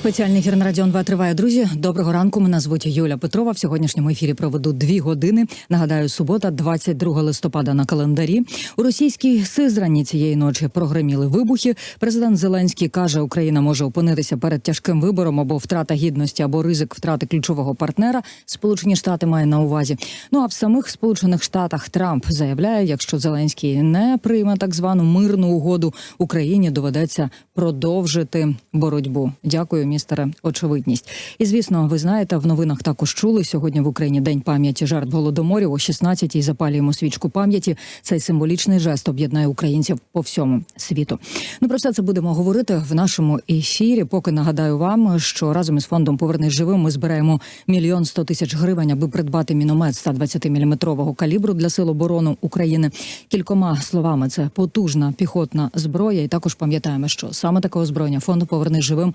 Спеціальний ефір на Радіон 2 триває, друзі. Доброго ранку. Мене звуть Юля Петрова. В сьогоднішньому ефірі проведу дві години. Нагадаю, субота, 22 листопада на календарі. У російській Сизрані цієї ночі прогреміли вибухи. Президент Зеленський каже, Україна може опинитися перед тяжким вибором або втрата гідності, або ризик втрати ключового партнера. Сполучені Штати має на увазі. Ну а в самих Сполучених Штатах Трамп заявляє, якщо Зеленський не прийме так звану мирну угоду, Україні доведеться продовжити боротьбу. Дякую, містере. Очевидність. І звісно, ви знаєте, в новинах також чули сьогодні в Україні день пам'яті жертв голодоморів. О 16-й запалюємо свічку пам'яті. Цей символічний жест об'єднає українців по всьому світу. Ну про все це будемо говорити в нашому ефірі. Поки нагадаю вам, що разом із фондом Повернись живим ми збираємо мільйон сто тисяч гривень, аби придбати міномет 120-мм калібру для сил оборони України. Кількома словами, це потужна піхотна зброя. І також пам'ятаємо, що саме таке озброєння фонду Повернись живим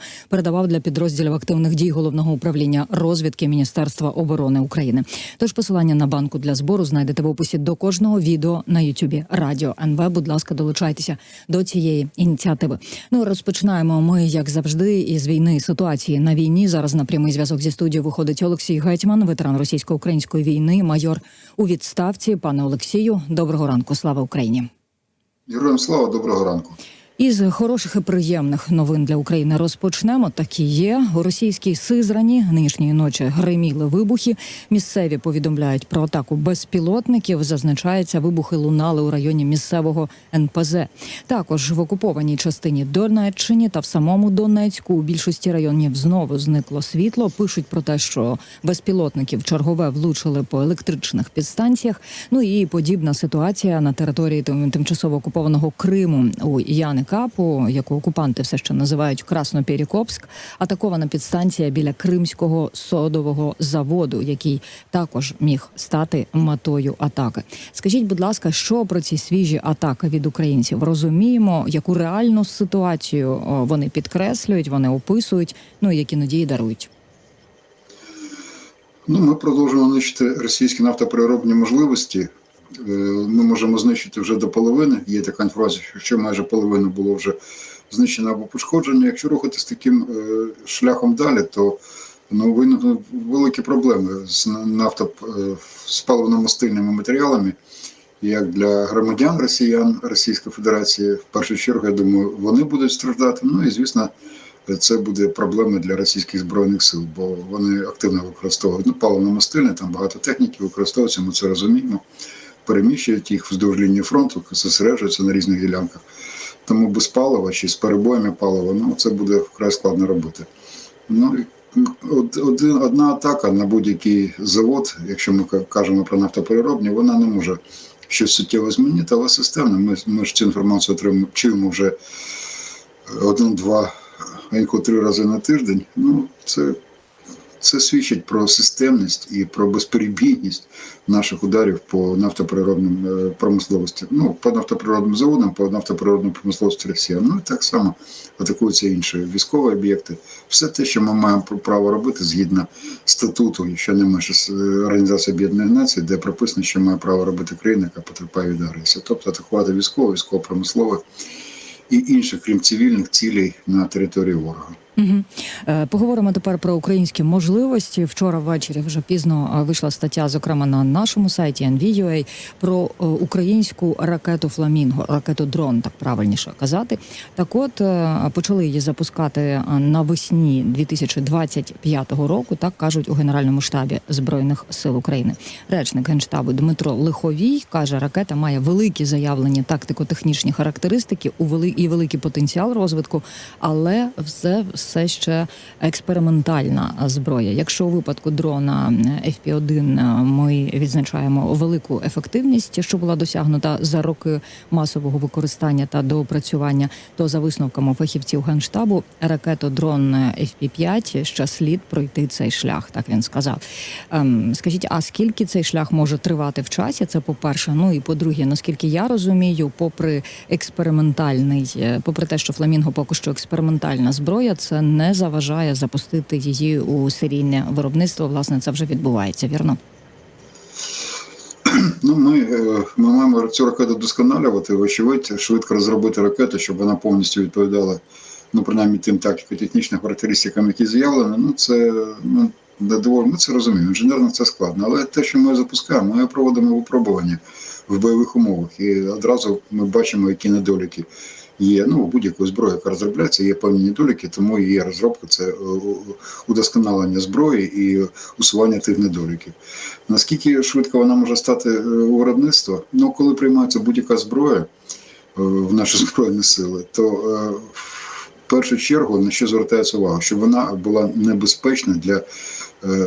для підрозділів активних дій головного управління розвідки Міністерства оборони України. Тож посилання на банку для збору знайдете в описі до кожного відео на Ютубі Радіо НВ. Будь ласка, долучайтеся до цієї ініціативи. Ну розпочинаємо ми, як завжди, із війни ситуації на війні. Зараз на прямий зв'язок зі студією виходить Олексій Гетьман, ветеран російсько-української війни, майор у відставці. Пане Олексію, доброго ранку. Слава Україні. Героям слава, доброго ранку. Із хороших і приємних новин для України розпочнемо. Такі є у російській Сизрані. Нинішньої ночі гриміли вибухи. Місцеві повідомляють про атаку безпілотників. Зазначається, вибухи лунали у районі місцевого НПЗ. Також в окупованій частині Донеччині та в самому Донецьку у більшості районів знову зникло світло. Пишуть про те, що безпілотників чергове влучили по електричних підстанціях. Ну і подібна ситуація на території тимчасово окупованого Криму у Яни Капу, яку окупанти все ще називають Краснопєрікопськ, атакована підстанція біля Кримського содового заводу, який також міг стати метою атаки. Скажіть, будь ласка, що про ці свіжі атаки від українців? Розуміємо, яку реальну ситуацію вони підкреслюють, вони описують, ну і які надії дарують. Ну, ми продовжуємо нищити російські нафтопереробні можливості. Е, Ми можемо знищити вже до половини. Є така інформація, що майже половина було вже знищено або пошкоджено. Якщо рухатись таким е, шляхом далі, то ну, виникнуть великі проблеми з нафто е, з паливно-мастильними матеріалами. Як для громадян росіян Російської Федерації, в першу чергу, я думаю, вони будуть страждати. Ну і звісно, це буде проблема для російських збройних сил, бо вони активно використовують ну, паливно-мастильне, там багато техніки використовується, ми це розуміємо. Переміщують їх вздовж лінії фронту, зосереджуються на різних ділянках. Тому без палива чи з перебоями палива, ну це буде вкрай складно робити. Ну, один, одна атака на будь-який завод, якщо ми кажемо про нафтопереробні, вона не може щось суттєво змінити, але системно. Ми, ми ж цю інформацію отримуємо, чуємо вже один-два, а інколи три рази на тиждень. Ну, це, це свідчить про системність і про безперебійність наших ударів по нафтопереробним е, промисловості. Ну, по нафтопереробним заводам, по нафтопереробним промисловості Росії. Ну і так само атакуються інші військові об'єкти. Все те, що ми маємо право робити згідно статуту, що не менше Організації Об'єднаних Націй, де прописано, що має право робити країна, яка потерпає від агресії. Тобто атакувати військово, військово-промислових і інших, крім цивільних цілей на території ворога. Угу. Поговоримо тепер про українські можливості. Вчора ввечері вже пізно е, вийшла стаття, зокрема на нашому сайті NV.ua, про е, українську ракету Фламінго, ракету дрон, так правильніше казати. Так, от почали її запускати навесні 2025 року. Так кажуть у генеральному штабі збройних сил України. Речник генштабу Дмитро Лиховій каже, ракета має великі заявлені тактико-технічні характеристики у і великий потенціал розвитку, але все все ще експериментальна зброя. Якщо у випадку дрона FP-1 ми відзначаємо велику ефективність, що була досягнута за роки масового використання та доопрацювання, то за висновками фахівців генштабу ракетодрон FP-5 ще слід пройти цей шлях. Так він сказав. Ем, скажіть, а скільки цей шлях може тривати в часі? Це по перше. Ну і по-друге, наскільки я розумію, попри експериментальний, е, попри те, що фламінго поки що експериментальна зброя, це не заважає запустити її у серійне виробництво. Власне, це вже відбувається, вірно? Ну, ми, е, ми маємо цю ракету досконалювати, вочевидь, швидко розробити ракету, щоб вона повністю відповідала, ну, принаймні тим тактико-технічним характеристикам, які заявлені. Ну, це ну, доволі, ми це розуміємо. Інженерно це складно. Але те, що ми запускаємо, ми проводимо випробування в бойових умовах. І одразу ми бачимо, які недоліки є. Ну, будь-якої зброї, яка розробляється, є певні недоліки, тому є розробка це е, удосконалення зброї і усування тих недоліків. Наскільки швидко вона може стати е, у виробництво? Ну, коли приймається будь-яка зброя е, в наші збройні сили, то в першу чергу на що звертається увага, щоб вона була небезпечна для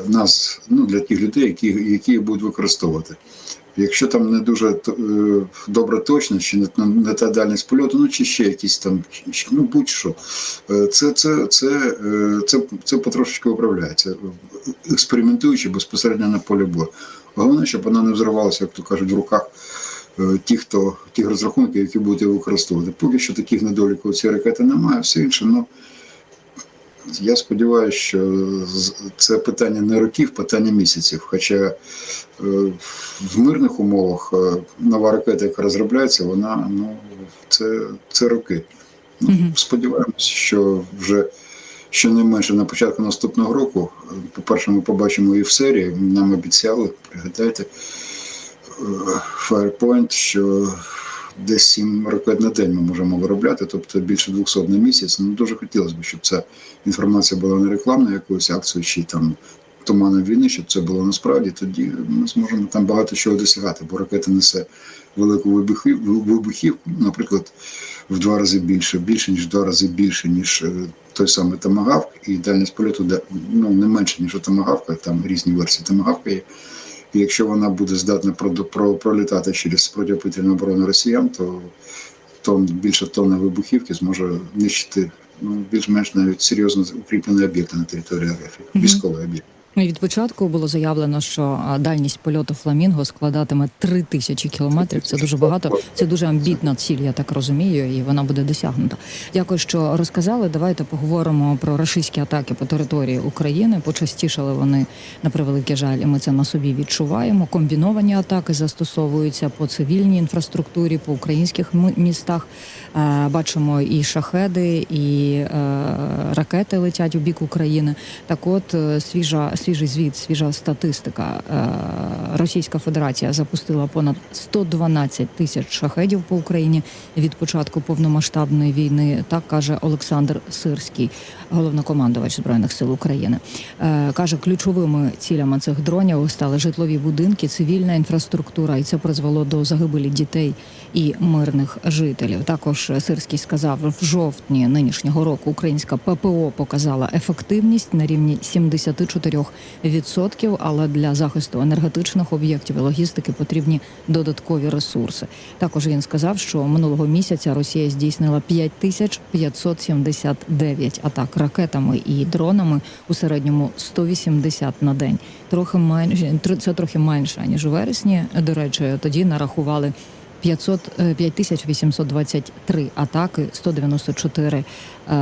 нас, ну для тих людей, які, які її будуть використовувати. Якщо там не дуже е, добра точність, чи не, не та дальність польоту, ну чи ще якісь там, ну будь-що, е, це, це, це, е, це, це потрошечки виправляється, експериментуючи безпосередньо на полі бою. Головне, щоб вона не взривалася, як то кажуть, в руках тих, хто тих розрахунків, які будуть використовувати. Поки що таких недоліків цієї ракети немає, все інше, ну. Я сподіваюся, що це питання не років, питання місяців. Хоча е, в мирних умовах е, нова ракета, яка розробляється, вона ну це, це роки. Ну, Мгм. Сподіваємося, що вже щонайменше на початку наступного року, по-перше, ми побачимо і в серії. Нам обіцяли, пригадайте, е, Firepoint, що десь 7 ракет на день ми можемо виробляти, тобто більше 200 на місяць. Ну дуже хотілося б, щоб ця інформація була не рекламною якоюсь акцією чи там туманом війни, щоб це було насправді. Тоді ми зможемо там багато чого досягати, бо ракета несе велику вибухів- вибухівку, наприклад, в два рази більше, більше ніж в два рази більше, ніж е, той самий Томагавк, і дальність польоту де- ну, не менше, ніж у Томагавка, там різні версії Томагавка є. І якщо вона буде здатна про, про, пролітати через протиповітряну оборону росіян, то тон, більше тонни вибухівки зможе нищити ну, більш-менш навіть серйозно укріплені об'єкти на території РФ, військові об'єкти. Ну, від початку було заявлено, що дальність польоту фламінго складатиме 3 тисячі кілометрів. Це дуже багато. Це дуже амбітна ціль, я так розумію, і вона буде досягнута. Дякую, що розказали. Давайте поговоримо про рашистські атаки по території України. Почастішали вони на превеликий жаль, і ми це на собі відчуваємо. Комбіновані атаки застосовуються по цивільній інфраструктурі, по українських містах. Е, Бачимо і шахеди, і е, ракети летять у бік України. Так, от е, свіжа свіжий звіт, свіжа статистика. Е, Російська Федерація запустила понад 112 тисяч шахедів по Україні від початку повномасштабної війни. Так каже Олександр Сирський, головнокомандувач збройних сил України. Е, Каже, ключовими цілями цих дронів стали житлові будинки, цивільна інфраструктура, і це призвело до загибелі дітей і мирних жителів. Також Сирський сказав, в жовтні нинішнього року українська ППО показала ефективність на рівні 74%, але для захисту енергетичних об'єктів і логістики потрібні додаткові ресурси. Також він сказав, що минулого місяця Росія здійснила 5579 атак ракетами і дронами у середньому 180 на день. Трохи менше це трохи менше ніж у вересні. До речі, тоді нарахували 500, 5823 атаки, 194 е,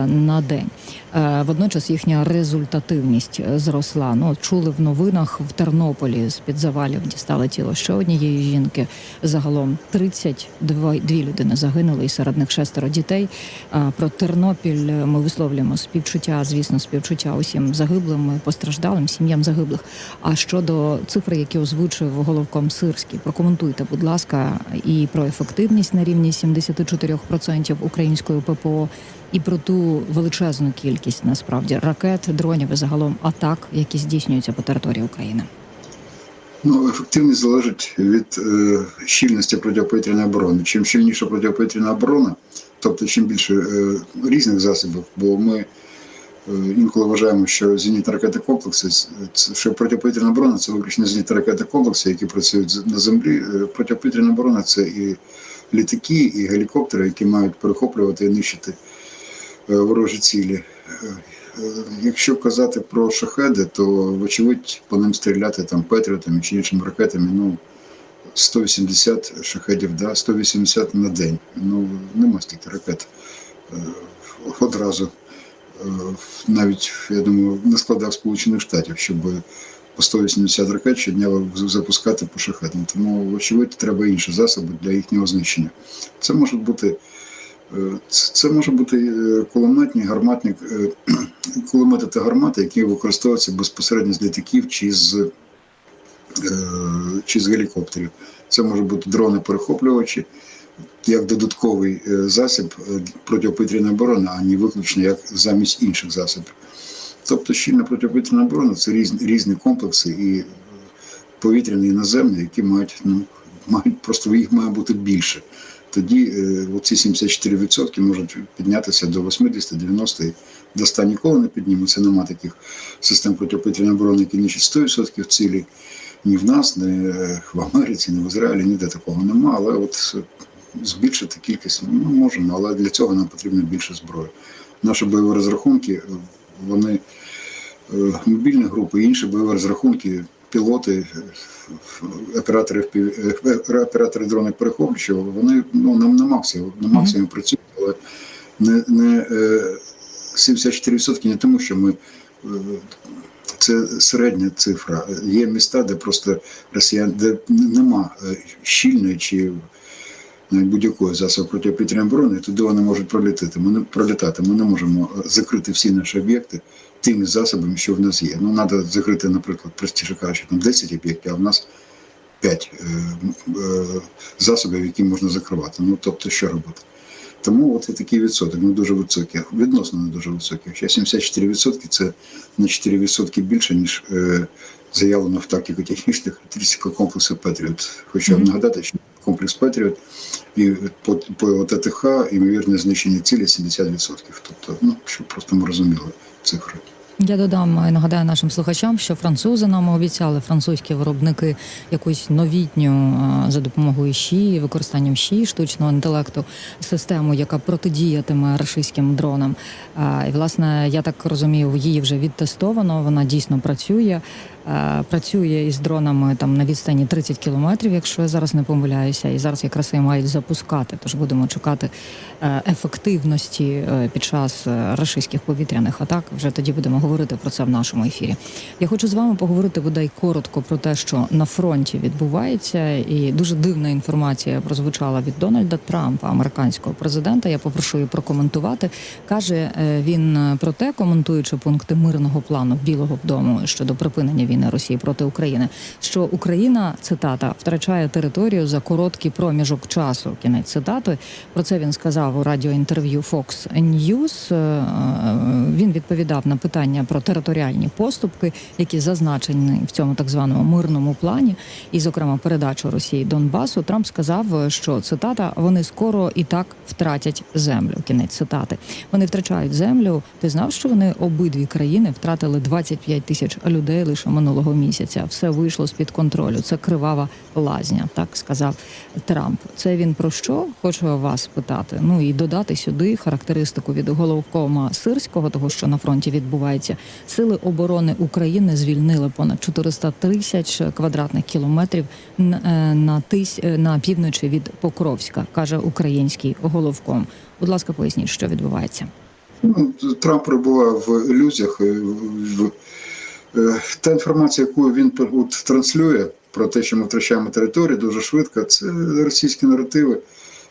на день. Е, Водночас їхня результативність е, зросла. Ну, чули в новинах в Тернополі з під завалів дістали тіло ще однієї жінки. Загалом 32 дві людини загинули, і серед них шестеро дітей. Е, Про Тернопіль е, ми висловлюємо співчуття, звісно, співчуття усім загиблим, постраждалим, сім'ям загиблих. А щодо цифри, які озвучив головком Сирський, прокоментуйте, будь ласка, і про ефективність на рівні 74% української ППО, і про ту величезну кількість насправді ракет, дронів і загалом атак, які здійснюються по території України. Ну, ефективність залежить від е, щільності протиповітряної оборони. Чим щільніша протиповітряна оборона, тобто чим більше е, різних засобів, бо ми інколи вважаємо, що зенітно ракети комплекси, що протиповітряна оборона це виключно зенітно ракети комплекси, які працюють на землі. Е, Протиповітряна оборона це і літаки, і гелікоптери, які мають перехоплювати і нищити е, ворожі цілі. Е, Е, Якщо казати про шахеди, то вочевидь по ним стріляти там петріотами чи іншими ракетами, ну 180 шахедів, да, 180 на день. Ну нема стільки ракет е, одразу. Е, Навіть я думаю, на складах Сполучених Штатів, щоб по 180 ракет щодня запускати по шахетам. Тому, очевидно, треба інші засоби для їхнього знищення. Це може бути. е, Це може бути е, кулеметні, гарматні, кулемети та гармати, які використовуються безпосередньо з літаків чи з, чи з гелікоптерів. Це може бути дрони-перехоплювачі, як додатковий е, засіб е, протиповітряної оборони, а не виключно як замість інших засобів. Тобто щільна протиповітряна оборона це різні, різні комплекси і повітряні і наземні, які мають, ну, мають просто їх має бути більше. Тоді е, оці 74% можуть піднятися до 80-90% до 100 ніколи не піднімуться. Нема таких систем протиповітряної оборони, які нищать 100% цілі. Ні в нас, ні в Америці, ні в Ізраїлі, ніде такого нема. Але от збільшити кількість ми можемо, але для цього нам потрібно більше зброї. Наші бойові розрахунки, е, вони е, мобільні групи, інші бойові розрахунки, пілоти, е, оператори, оператори дронів перехоплювачів, вони ну, на, на максимум, на максимум працюють, але не, не е, 74% не тому, що ми. Це середня цифра. Є міста, де просто росіян, де нема щільної чи навіть будь-якого засобу протиповітряної оборони, туди вони можуть пролітати. Ми не пролітати. Ми не можемо е, закрити всі наші об'єкти тими засобами, що в нас є. Ну, треба закрити, наприклад, простіше кажучи, там 10 об'єктів, а в нас 5 е, е, засобів, які можна закривати. Ну, тобто, що робити? Тому от і такий відсоток, не дуже високий, відносно не дуже високий. Ще 74% це на 4% більше, ніж е, заявлено в тактико-технічних характеристиках комплексу Петріот. Хочу mm -hmm. нагадати, що комплекс Петріот і по, по ТТХ ймовірне знищення цілі 70%. Тобто, ну, щоб просто ми розуміли цифри. Я додам і нагадаю нашим слухачам, що французи нам обіцяли французькі виробники якусь новітню за допомогою ЩІ, використанням ЩІ, штучного інтелекту, систему, яка протидіятиме рашистським дронам. І власне, я так розумію, її вже відтестовано. Вона дійсно працює. Е, Працює із дронами там на відстані 30 кілометрів, якщо я зараз не помиляюся, і зараз якраз і мають запускати. Тож будемо чекати е, ефективності е, під час рашистських повітряних атак. Вже тоді будемо говорити про це в нашому ефірі. Я хочу з вами поговорити бодай коротко про те, що на фронті відбувається, і дуже дивна інформація прозвучала від Дональда Трампа, американського президента. Я попрошу її прокоментувати. каже він про те, коментуючи пункти мирного плану Білого Дому щодо припинення війни Росії проти України, що Україна цитата втрачає територію за короткий проміжок часу. Кінець цитати. Про це він сказав у радіоінтерв'ю Fox News. Е, е, Він відповідав на питання про територіальні поступки, які зазначені в цьому так званому мирному плані, і, зокрема, передачу Росії Донбасу. Трамп сказав, що цитата вони скоро і так втратять землю. Кінець цитати. Вони втрачають землю. Ти знав, що вони обидві країни втратили 25 тисяч людей лише минулого місяця. Все вийшло з під контролю. Це кривава лазня, так сказав Трамп. Це він про що? Хочу вас питати. Ну і додати сюди характеристику від головкома Сирського, того що на фронті відбувається. Сили оборони України звільнили понад 400 тисяч квадратних кілометрів е, на тись е, на півночі від Покровська, каже український головком. Будь ласка, поясніть, що відбувається. Ну, Трамп перебував в ілюзіях. е, в- Та інформація, яку він от, транслює про те, що ми втрачаємо територію дуже швидко, це російські наративи,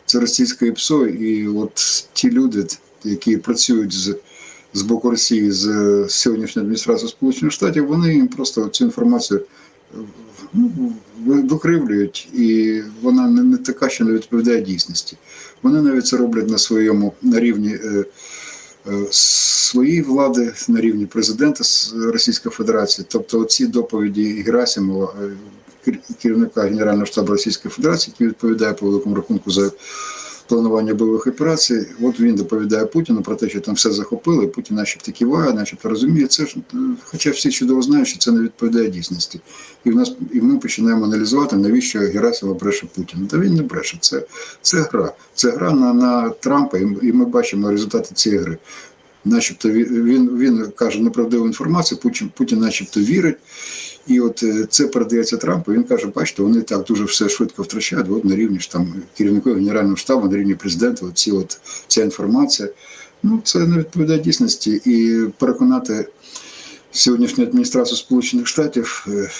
це російське ІПСО. І от ті люди, які працюють з, з боку Росії, з е, сьогоднішньої адміністрації Сполучених Штатів, вони їм просто цю інформацію е, ну, викривлюють, і вона не, не така, що не відповідає дійсності. Вони навіть це роблять на своєму на рівні. е, е, своєї влади на рівні президента Російської Федерації, тобто ці доповіді Герасимова, е, кер- керівника Генерального штабу Російської Федерації, який відповідає по великому рахунку за планування бойових операцій. От він доповідає Путіну про те, що там все захопили, Путін начебто киває, начебто розуміє. Це ж, е, хоча всі чудово знають, що це не відповідає дійсності. І в нас і ми починаємо аналізувати, навіщо Герасимов бреше Путіну. Та він не бреше. Це, це гра. Це гра на, на Трампа, і ми бачимо результати цієї гри. Начебто він, він, він каже неправдиву інформацію, Путін, Путін начебто вірить. І от е, це передається Трампу. Він каже: бачите, вони так дуже все швидко втрачають. От на рівні ж там керівнику генерального штабу, на рівні президента, оці от ця інформація. Ну це не відповідає дійсності. І переконати сьогоднішню адміністрацію Сполучених Штатів е,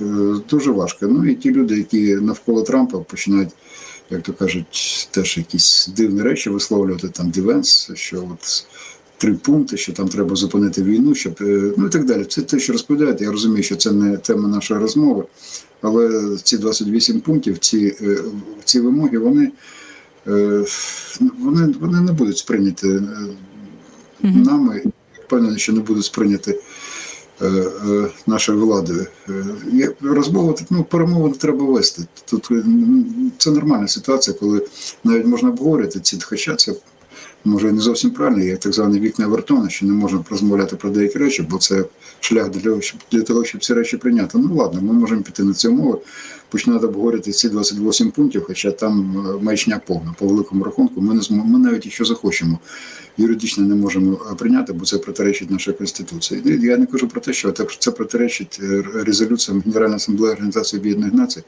е, дуже важко. Ну і ті люди, які навколо Трампа починають, як то кажуть, теж якісь дивні речі висловлювати там дивенс, що от три пункти, що там треба зупинити війну, щоб е, ну і так далі. Це те, що розповідаєте. Я розумію, що це не тема нашої розмови, але ці 28 пунктів, ці, е, ці вимоги, вони, е, вони, вони не будуть сприйняті нами, впевнений, що не будуть сприйняті е, нашою владою. Розмови тут, ну, перемови треба вести. Тут це нормальна ситуація, коли навіть можна обговорити ці, хоча це може не зовсім правильно, є так звані вікна Вертона, що не можна розмовляти про деякі речі, бо це шлях для того, щоб ці речі прийняти. Ну ладно, ми можемо піти на цю мову, починати обговорити ці 28 пунктів, хоча там е, маячня повна. По великому рахунку, ми не змо- ми навіть якщо захочемо, юридично не можемо е, прийняти, бо це протиречить нашій конституції. Я не кажу про те, що це протиречить е, резолюціям Генеральної асамблеї Організації Об'єднаних Націй.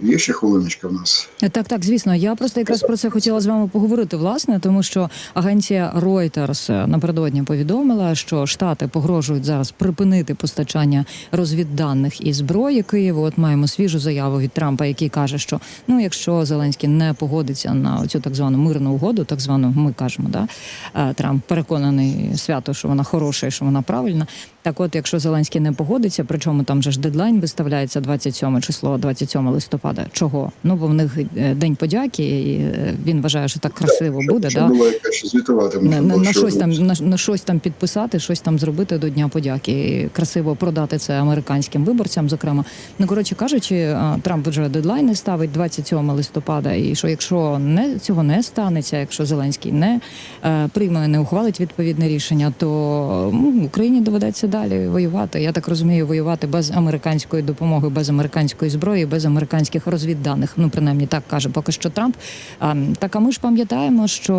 Є ще хвилиночка в нас. Так, так, звісно. Я просто якраз про це хотіла з вами поговорити, власне, тому що агенція Reuters е, напередодні повідомила, що штати погрожують зараз припинити постачання розвідданих і зброї Києву. От маємо свіжу заяву від Трампа, який каже, що ну, якщо Зеленський не погодиться на цю так звану мирну угоду, так звану, ми кажемо, да е, Трамп переконаний свято, що вона хороша і що вона правильна. Так, от, якщо Зеленський не погодиться, причому там же ж дедлайн виставляється 27 число, 27 листопада. Чого? Ну бо в них е, день подяки, і е, він вважає, що так красиво буде. Що да? було якась що звітувати на, на, на щось там на, на щось там підписати, щось там зробити до Дня подяки, і красиво продати це американським виборцям. Зокрема, ну коротше кажучи, Трамп вже дедлайни ставить 27 листопада. І що якщо не цього не станеться, якщо Зеленський не е, прийме, не ухвалить відповідне рішення, то ну, Україні доведеться далі воювати. Я так розумію, воювати без американської допомоги, без американської зброї, без американських розвідданих. Ну принаймні так каже поки що Трамп. А, так а ми ж пам'ятаємо, що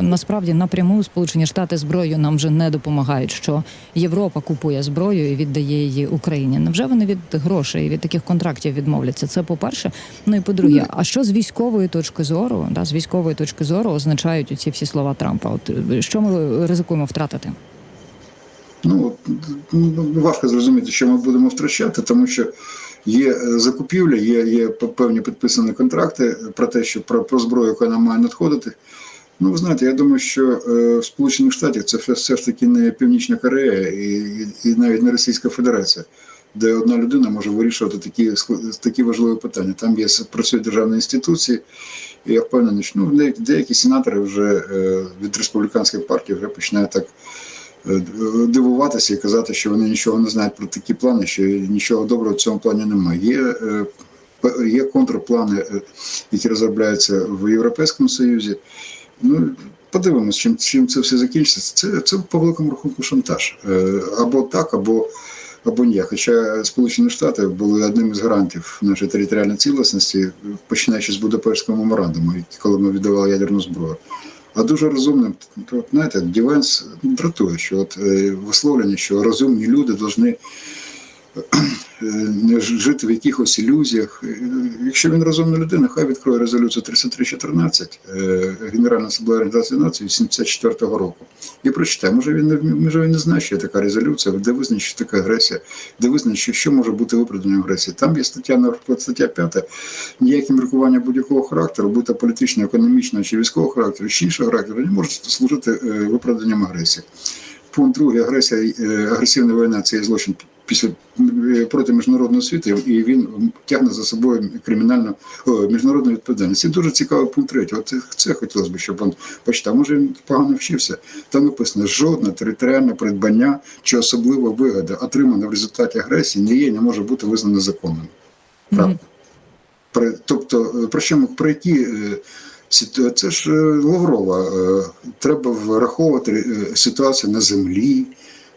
насправді напряму Сполучені Штати зброю нам вже не допомагають. Що Європа купує зброю і віддає її Україні. Невже вони від грошей, від таких контрактів відмовляться? Це по перше. Ну і по-друге, а що з військової точки зору, да, з військової точки зору означають ці всі слова Трампа? От що ми ризикуємо втратити? Ну, ну, важко зрозуміти, що ми будемо втрачати, тому що є е, закупівля, є, є певні підписані контракти про те, що про, про зброю, яка нам має надходити. Ну, ви знаєте, я думаю, що е, в Сполучених Штатах це все, все ж таки не Північна Корея і, і, навіть не Російська Федерація, де одна людина може вирішувати такі, такі важливі питання. Там є працюють державні інституції, і я впевнений, що ну, деякі, сенатори вже е, від республіканської партії вже починають так дивуватися і казати, що вони нічого не знають про такі плани, що нічого доброго в цьому плані немає. Є, е, є контрплани, е, які розробляються в Європейському Союзі. Ну, подивимось, чим, чим це все закінчиться. Це, це по великому рахунку шантаж. Е, Або так, або, або ні. Хоча Сполучені Штати були одним із гарантів нашої територіальної цілісності, починаючи з Будапештського меморандуму, коли ми віддавали ядерну зброю. А дуже розумним, знаєте, Дівенс дратує, що от е, висловлення, що розумні люди повинні не жити в якихось ілюзіях. Е, Якщо він розумна людина, хай відкриє резолюцію 3314 е, Генеральної асамблеї Організації Націй 74-го року. І прочитає. Може він не може він не знає, що є така резолюція, де визначена що така агресія, де визначено, що, може бути виправданням агресії. Там є стаття, стаття 5, ніякі міркування будь-якого характеру, будь то політичного, економічного чи військового характеру, чи іншого характеру, не можуть служити е, виправданням агресії. Пункт другий агресія, е, агресивна війна це є злочин після е, проти міжнародного світу, і він тягне за собою кримінальну о, міжнародну відповідальність. Це дуже цікавий пункт третій. От це, хотілося б, щоб він почитав. Може він погано вчився. Там написано, жодне територіальне придбання чи особлива вигода, отримана в результаті агресії, не є не може бути визнана законним. Правда. Про, тобто, е, про що ми про які це ж е, Лаврова. е, Треба враховувати е, ситуацію на землі,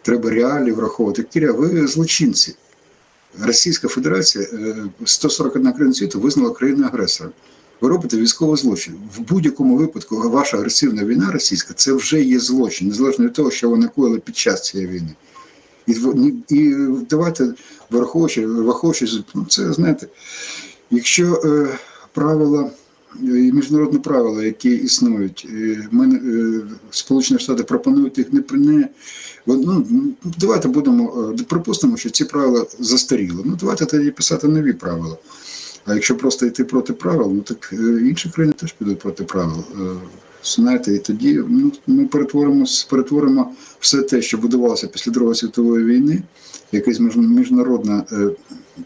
треба реалії враховувати. Кіря, ви злочинці. Російська Федерація, е, 141 країна світу визнала країну агресором. Ви робите військовий злочин. В будь-якому випадку ваша агресивна війна російська це вже є злочин, незалежно від того, що ви накоїли під час цієї війни. І, і давайте враховуючи, враховуючи, ну це знаєте, якщо е, правила і міжнародні правила, які існують. Ми, е, Сполучені Штати пропонують їх не не. Ну, давайте будемо е, припустимо, що ці правила застаріли. Ну давайте тоді писати нові правила. А якщо просто йти проти правил, ну так е, інші країни теж підуть проти правил. Е, Знаєте, і тоді ну, ми перетворимо, перетворимо все те, що будувалося після Другої світової війни, якась міжнародна, е,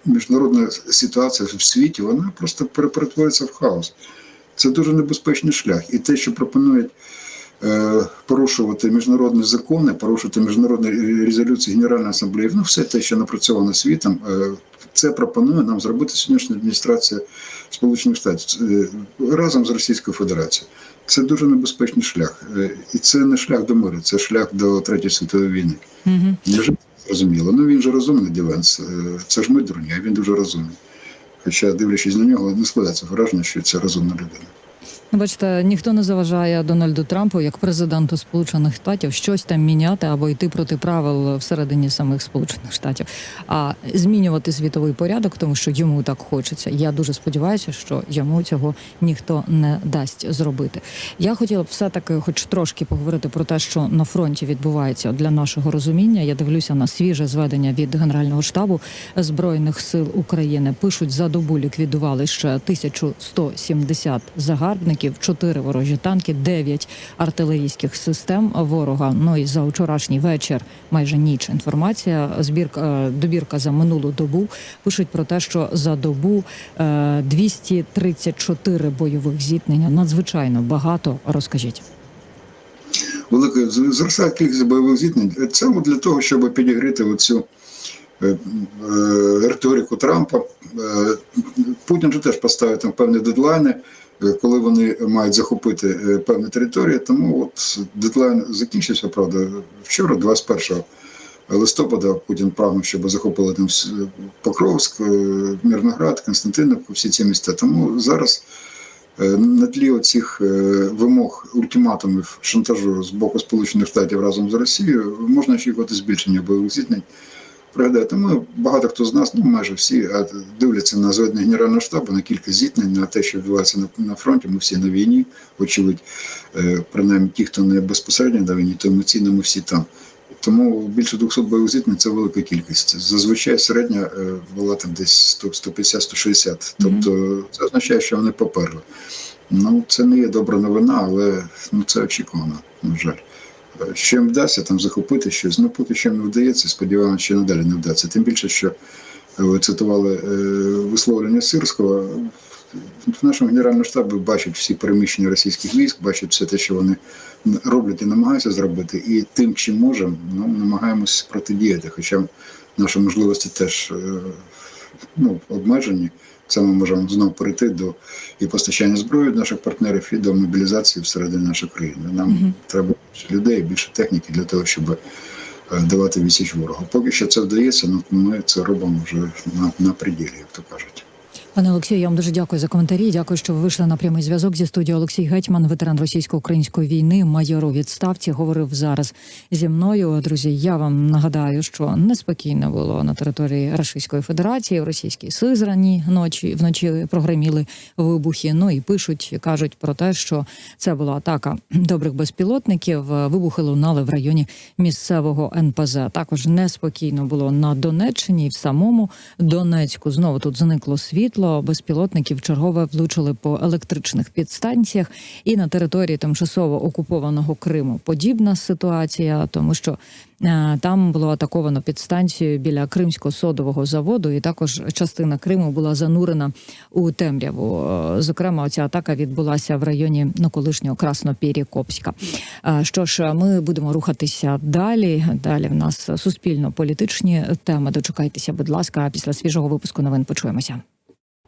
міжнародна ситуація в світі, вона просто пере- перетвориться в хаос. Це дуже небезпечний шлях. І те, що пропонують е, порушувати міжнародні закони, порушувати міжнародні резолюції Генеральної асамблеї, ну все те, що напрацьовано світом, е, це пропонує нам зробити сьогоднішня адміністрація Сполучених Штатів е, разом з Російською Федерацією. Це дуже небезпечний шлях. Е, І це не шлях до миру, це шлях до Третьої світової війни. Угу. Невже зрозуміло? Ну він же розумний Дівенс. Е, Це ж ми дурні, а він дуже розумний. Хоча, дивлячись на нього, не складається враження, що це розумна людина. Ну, бачите, ніхто не заважає Дональду Трампу як президенту Сполучених Штатів щось там міняти або йти проти правил всередині самих Сполучених Штатів, а змінювати світовий порядок, тому що йому так хочеться. Я дуже сподіваюся, що йому цього ніхто не дасть зробити. Я хотіла б все таки, хоч трошки поговорити про те, що на фронті відбувається для нашого розуміння. Я дивлюся на свіже зведення від Генерального штабу збройних сил України. Пишуть за добу ліквідували ще 1170 загарбників, 4 ворожі танки, 9 артилерійських систем ворога. Ну і за вчорашній вечір, майже ніч. Інформація збірка е, добірка за минулу добу пишуть про те, що за добу е, 234 бойових зіткнення. Надзвичайно багато. Розкажіть. Велика зростає кількість бойових зіткнень. Це для того, щоб підігріти оцю е, е, риторику Трампа. Е, Путін же теж поставив там певні дедлайни, е, коли вони мають захопити е, певні території. Тому от дедлайн закінчився, правда, вчора, 21 листопада, Путін прагнув, щоб захопили там Покровськ, е, Мирноград, Константиновку, всі ці міста. Тому зараз. Е, На тлі оцих вимог ультиматумів шантажу з боку Сполучених Штатів разом з Росією можна очікувати збільшення бойових зіткнень. Пригадайте, ми багато хто з нас, ну майже всі, а, дивляться на зведення Генерального штабу, на кілька зіткнень, на те, що відбувається на, на фронті. Ми всі на війні, очевидь, Е, принаймні ті, хто не безпосередньо на війні, то емоційно ми всі там. Тому більше 200 бойових зіткнень це велика кількість. Зазвичай середня е, була там десь 150-160. Тобто це означає, що вони поперли. Ну, це не є добра новина, але ну, це очікувано, на жаль. Що їм вдасться там захопити щось, ну поки що не вдається, сподіваємося, що надалі не вдасться. Тим більше, що е, ви цитували е, висловлення Сирського. В нашому генеральному штабі бачать всі переміщення російських військ, бачать все те, що вони роблять і намагаються зробити, і тим, чим можемо, ну, намагаємось протидіяти. Хоча наші можливості теж е, ну, обмежені. Це ми можемо знову перейти до і постачання зброї наших партнерів, і до мобілізації всередині нашої країни. Нам Мгм. треба більше людей, більше техніки для того, щоб е, давати відсіч ворогу. Поки що це вдається, ну ми це робимо вже на, на пределі, як то кажуть. Пане Олексію, я вам дуже дякую за коментарі. Дякую, що ви вийшли на прямий зв'язок зі студією Олексій Гетьман, ветеран російсько-української війни, майор у відставці. Говорив зараз зі мною. Друзі, я вам нагадаю, що неспокійно було на території Російської Федерації, в російській Сизрані ночі вночі прогреміли вибухи. Ну і пишуть, кажуть про те, що це була атака добрих безпілотників. Вибухи лунали в районі місцевого НПЗ. Також неспокійно було на Донеччині і в самому Донецьку. Знову тут зникло світло. Безпілотників чергове влучили по електричних підстанціях і на території тимчасово окупованого Криму. Подібна ситуація, тому що е, там було атаковано підстанцію біля кримського содового заводу, і також частина Криму була занурена у темряву. Е, Зокрема, ця атака відбулася в районі ну, колишнього Краснопірікопська. Е, Що ж, ми будемо рухатися далі. Далі в нас суспільно-політичні теми. Дочекайтеся, будь ласка, після свіжого випуску новин почуємося.